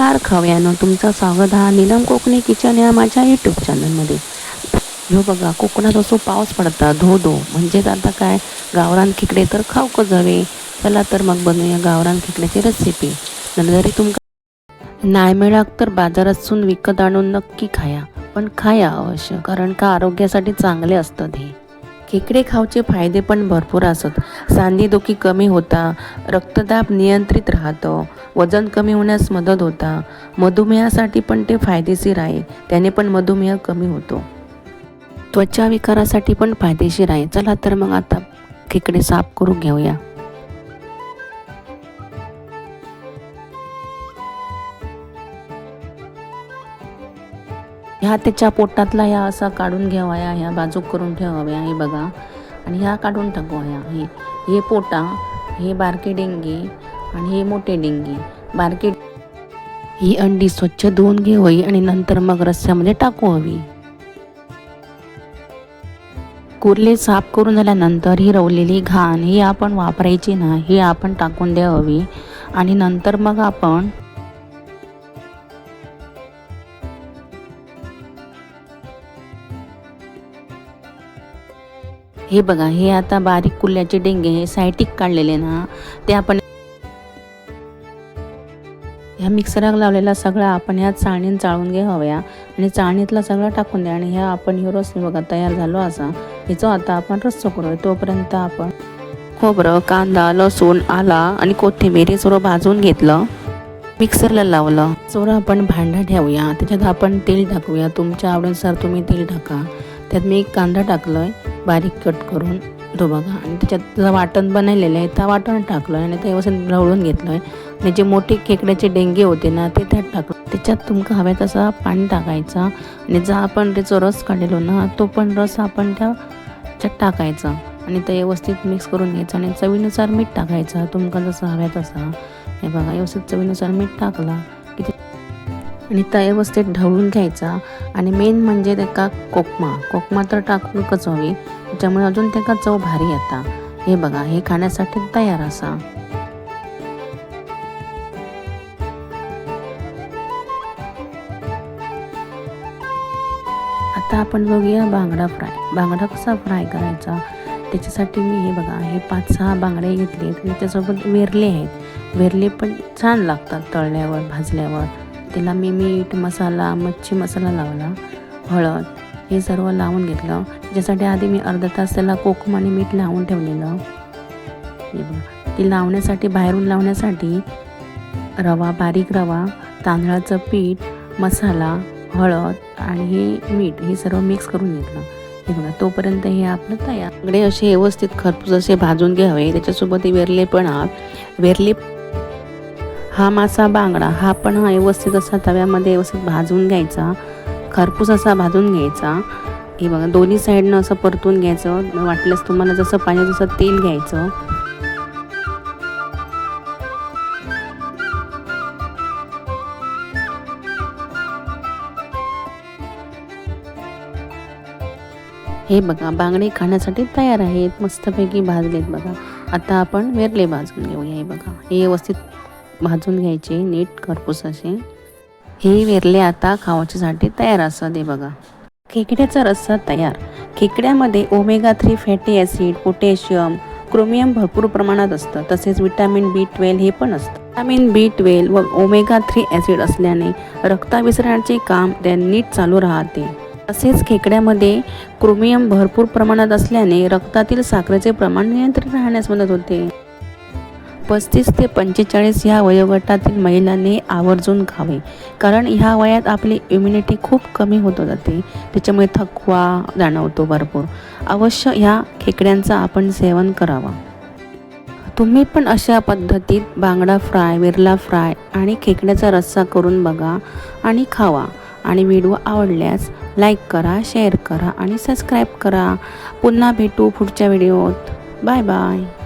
नमस्कार खव्यानं तुमचं स्वागत हा नीलम कोकणी किचन या माझ्या यूट्यूब चॅनलमध्ये ह्यो बघा कोकणात असो पाऊस पडता धो धो म्हणजेच आता काय? गावरान खेकडे तर खाऊक जावे? चला तर मग बनवूया गावरान खेकड्याची रेसिपी जरी तुमका नाही मिळाक तर बाजारातून विकत आणून नक्की खाया पण खाया अवश्य कारण का आरोग्यासाठी चांगले असतात हे. खेकडे खाऊचे फायदे पण भरपूर असत. सांधेदुखी कमी होता रक्तदाब नियंत्रित राहतं वजन कमी होण्यास मदत होता. मधुमेहासाठी पण ते फायदेशीर आहे. त्याने पण मधुमेह कमी होतो. त्वचा विकारासाठी पण फायदेशीर आहे. चला तर मग आता खेकडे साफ करून घेऊया. ह्या त्याच्या पोटातला ह्या असा काढून घ्यावाया ह्या बाजूक करून ठेवाव्या हे बघा. आणि ह्या काढून टाकूया. हे हे पोटा हे बारके डेंगे आणि हे मोठे डिंगी. बारके ही अंडी स्वच्छ धुवून घ्यावी आणि नंतर मग रस्स्यामध्ये टाकू हवी कुर्ले साफ करून झाल्यानंतर ही रवलेली घाण ही आपण वापरायची ना ही आपण टाकून द्यावी. आणि नंतर मग आपण हे बघा हे आता बारीक कुल्ल्याचे डेंगे हे सायटिक काढलेले ना ते आपण ह्या मिक्सराक लावलेला सगळा आपण ह्या चाळणीत चाळून घ्याव्या आणि चाळणीतला सगळा टाकून द्या आणि ह्या आपण ह्यो रस बघा तयार झालो असा. ह्याचो आता आपण रस्सो करूया तोपर्यंत आपण खोबरं कांदा लसूण आला आणि कोथिंबीर हे सर्व भाजून घेतलं. मिक्सरला लावलं. सर्व आपण भांडा ठेवूया. त्याच्यात आपण तेल टाकूया. तुमच्या आवडीनुसार तुम्ही तेल टाका. त्यात मी एक कांदा टाकलोय. बारीक कट करून. तो बघा आणि त्याच्यात वाटण बनवलेलं आहे त्या वाटण टाकलं आणि ते व्यवस्थित ढवळून घेतलं आहे आणि जे मोठे खेकड्याचे डेंगे होते ना ते त्यात टाकलं. त्याच्यात तुमका हव्या तसा पाणी टाकायचा आणि जा आपण त्याचा रस काढलेलो ना तो पण रस आपण त्याच्यात टाकायचा. आणि ते व्यवस्थित मिक्स करून घ्यायचं आणि चवीनुसार मीठ टाकायचं तुमका जसं हव्या तसा. हे बघा व्यवस्थित चवीनुसार मीठ टाकला. की ते आणि तयावस्थेत व्यवस्थित ढवळून घ्यायचा. आणि मेन म्हणजे त्याका कोकमा. कोकमा तर टाकूनच हवी. त्याच्यामुळे अजून त्याका चव भारी येता. हे बघा हे खाण्यासाठी तयार असा. आता आपण बघूया बांगडा फ्राय. बांगडा कसा फ्राय करायचा? त्याच्यासाठी मी हे बघा हे पाच सहा बांगडे घेतले त्याच्यासोबत वेरले आहेत. वेरले पण छान लागतात तळल्यावर भाजल्यावर. त्याला मी मीठ मसाला मच्छी मसाला लावला हळद हे सर्व लावून घेतलं. ज्यासाठी आधी मी अर्धा तास त्याला कोकम आणि मीठ लावून ठेवलेलं. हे बघा ती लावण्यासाठी बाहेरून लावण्यासाठी रवा बारीक रवा तांदळाचं पीठ मसाला हळद आणि हे मीठ हे सर्व मिक्स करून घेतलं. हे बघा तोपर्यंत हे आपलं तयार. सगळे असे व्यवस्थित खरपूस असे भाजून घ्यावे. त्याच्यासोबत वेरले पण आहात वेरले हा मासा बांगडा हा पण हा व्यवस्थित असा तव्यामध्ये व्यवस्थित भाजून घ्यायचा. खरपूस असा भाजून घ्यायचा. हे बघा दोन्ही साईडनं असं परतून घ्यायचं. वाटल्यास तुम्हाला जसं पाहिजे तसं तेल घ्यायचं. हे बघा बांगडे खाण्यासाठी तयार आहेत. मस्तपैकी भाजलेत बघा. आता आपण वेरले भाजून घेऊया हे बघा. हे व्यवस्थित भाजून घ्यायचे नीट खरपूस असे. हे वेरले आता खावाच्यासाठी तयार असतात हे बघा. खेकड्याचा रस्सा तयार. खेकड्यामध्ये omega three fatty acid potassium chromium भरपूर प्रमाणात असतं. तसेच विटॅमिन बी ट्वेल्व हे पण असतं. विटॅमिन बी ट्वेल्व व ओमेगा थ्री ॲसिड असल्याने रक्ताभिसरणाचे काम त्या नीट चालू राहते. तसेच खेकड्यामध्ये क्रोमियम भरपूर प्रमाणात असल्याने रक्तातील साखरेचे प्रमाण नियंत्रित राहण्यास मदत होते. पस्तीस ते पंचेचाळीस ह्या वयोगटातील महिलांनी आवर्जून खावे कारण ह्या वयात आपली इम्युनिटी खूप कमी होत जाते. त्याच्यामुळे थकवा जाणवतो भरपूर. अवश्य ह्या खेकड्यांचं आपण सेवन करावा. तुम्ही पण अशा पद्धतीत बांगडा फ्राय विरला फ्राय आणि खेकड्याचा रस्सा करून बघा आणि खावा. आणि व्हिडिओ आवडल्यास लाईक करा शेअर करा आणि सबस्क्राईब करा. पुन्हा भेटू पुढच्या व्हिडिओत. Bye bye.